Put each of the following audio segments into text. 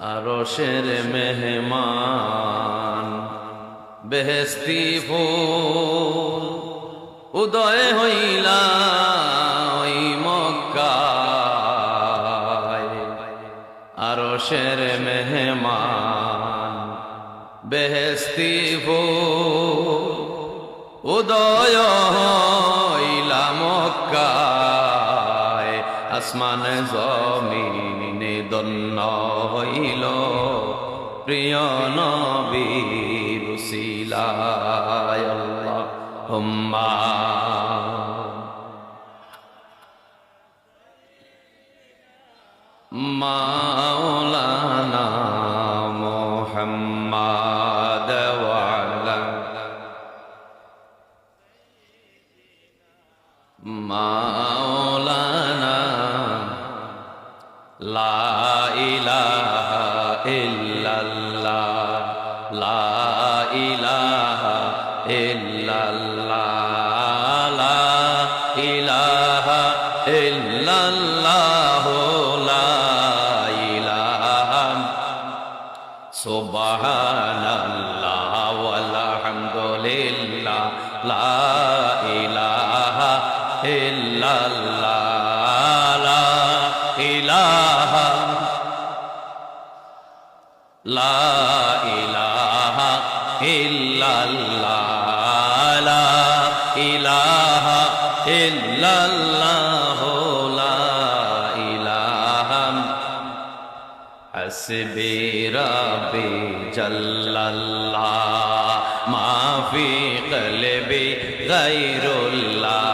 আরশের মেহমান। বেহেস্তি ফুল উদয় হইলা ওই মক্কায়। আরশের মেহমান বেহেস্তি ফুল উদয় হইলা মক্কায়। আসমান জমিনে দন্ন হইল প্রিয় নবীর উসিলায় ইলাহা ইল্লাল্লাহ লা ইল্লাল্লাহ লা ইলাহা হাসবি রাব্বি জাল্লাল্লাহ মা ফি কলবি গায়রুল্লাহ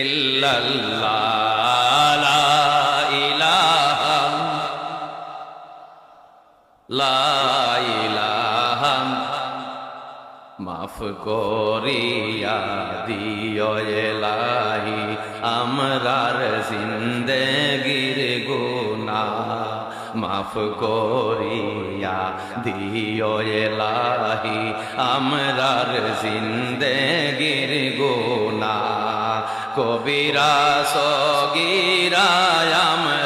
ইল্লাল্লাহ। করিয়া দিও এলাহি, আমরার জিন্দেগির গুনা মাফ করিয়া দিও এলাহি, আমরার জিন্দেগির গুনা কবিরা সগিরা আমরার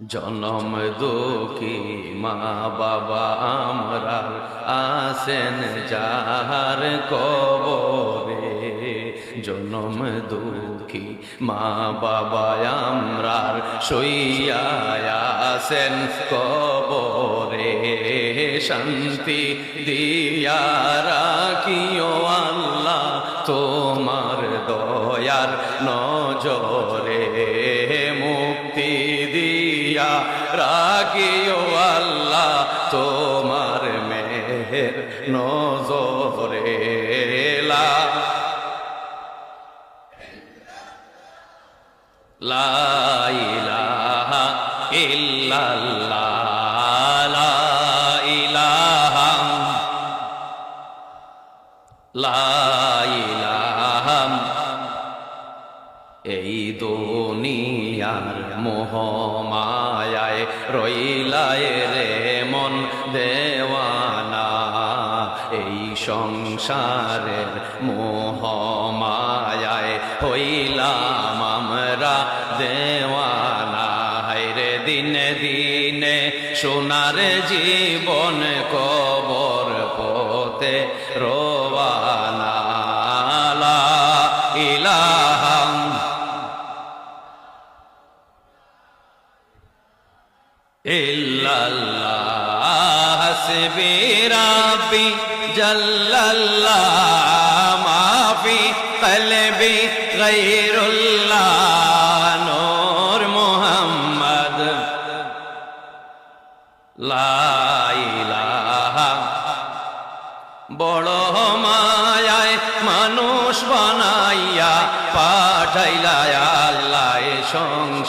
জনম দুঃখী মা বাবা আমরা আসেন যাহার কবরে। জনম দুঃখী মা বাবা আমরার সইয়া আসেন কবরে। শান্তি দিয়া রাখিও আল্লাহ তোমার দয়ার নজরে। লা ইলাহা ইল্লাল্লাহ, লা ইলাহা লা ইলাহা এই দুনিয়ার মোহমায়ায় রইলায় রে মন দেওয়ানা, এই সংসারের মোহমায়ায় হইলাম আমরা জীবন কবর পথে রোয়ানা লা ইলাহা ইল্লাল্লাহ হাসবি রাব্বি মাফি কলবি গায়রুল্লাহ।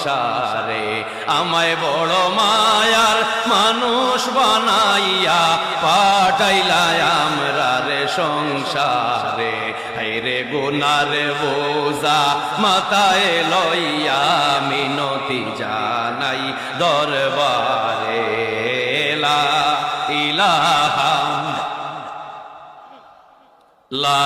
সংসারে। আমায় বড় মায়ার মানুষ বানাইয়া পাঠাইলায় আমরা রে সংসারে। হাইরে গুনার বোঝা মাথায় লইয়া মিনতি জানাই দরবারে। ইলাহা লা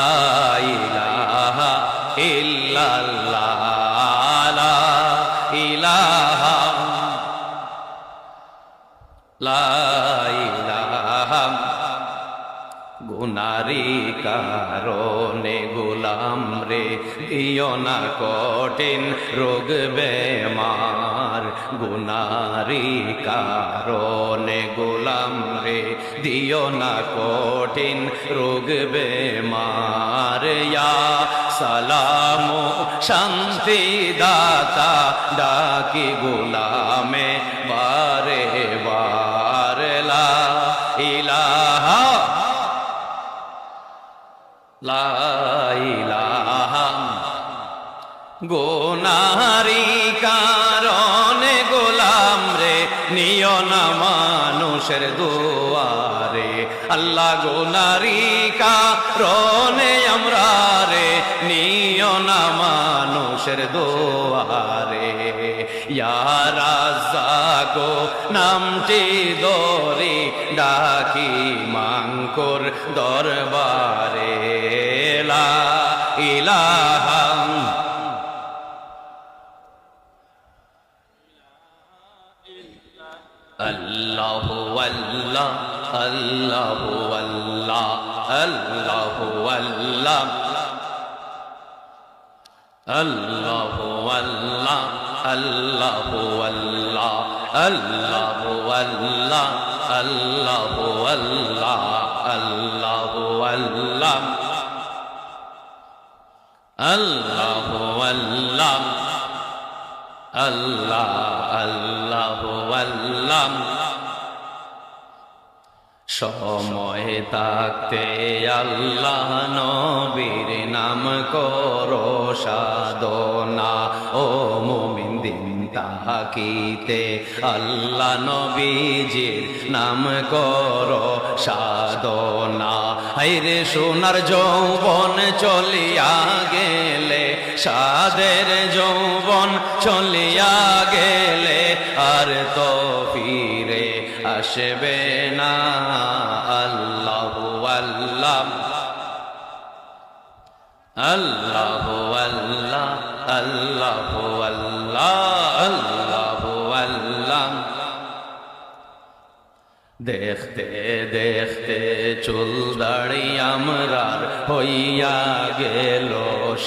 গোলাম রে, দিও না কঠিন রোগ বেমার। গুনারি কারণে গোলাম রে, দিও না কঠিন রোগ বেমার। ইয়া সালাম শান্তি দাতা ডাকি গোলামে মানুষের দুয়ারে, আল্লাহ গোনারি কারণে আমরা রে নিয় না মানুষের দুয়ারে। ইয়ারা গো নামটি দরি ডাকি মাঙ্কর দরবারে। লা ইলাহা আল্লাহ আল্লাহ আল্লাহ আল্লাহ আল্লাহ আল্লাহ আল্লাহ আল্লাহ। আল্লাহ আল্লাহ আল্লাহ আল্লাহ আল্লাহ। সময় আল্লাহ নবীর নাম করো সাধনা, ও মুমিন। তাকিতে আল্লাহ নবীজির নাম করো সাধনা। হাইরে সোনার যৌবন চলিয়া গেলে সাদের যৌবন চলিয়া গেলে আর তো ফিরে আসবে না। আল্লাহ আল্লাহ। আল্লাহ আল্লাহ। আল্লাহ দেখতে দেখতে চুল দাড়ি আমরার হইয়া গেল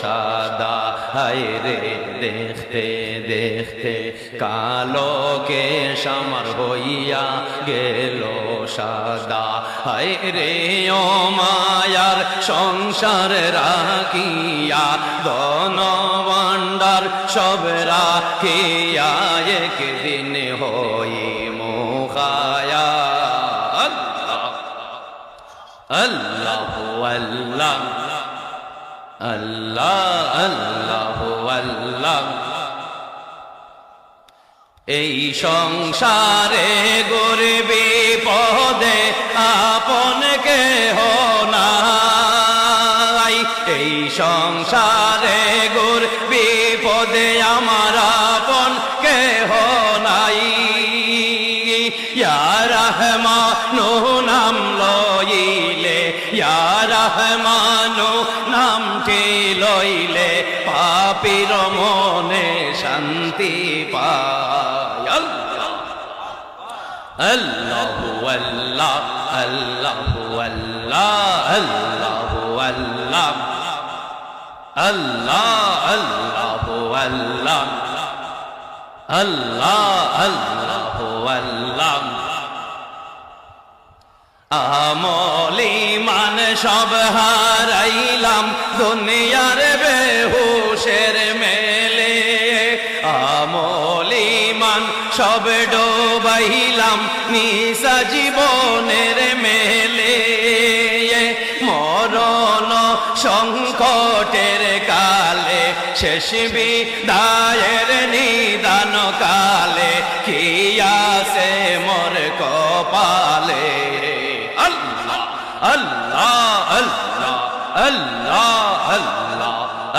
সাদা। হায় রে, দেখতে দেখতে কালো কে সামার হইয়া গেল সাদা। হায় রে, ও মায়ার সংসার রাখিয়া দন ভান্ডার সব রাখিয়া একদিন আল্লাহ আল্লাহ। আল্লাহ আল্লাহ আল্লাহ। এই সংসারে গরিবি পদে আপন কেহ নাই। এই সংসারে গুর বিপদে আমার আপন কেহ নাই। ইয়া রহমানু নাম ইয়া রহমানু নামটি লইলে পাপির মনে শান্তি পায়। আল্লাহ আল্লাহ আল্লাহ আল্লাহ আল্লাহ আল্লাহ। আল্লাহ আল্লাহ আল্লাহ। মান সব হারাইলাম দুনিয়ার বেহুশের মেলে। আমলি মান সব ডোবাইলাম নিসা জীবনের মেলে। মরণ সংকটের কালে, শেষ বিদায়ের নিদান কালে কি আছে মোর কপালে আল্লাহ আল্লাহ আল্লাহ আল্লাহ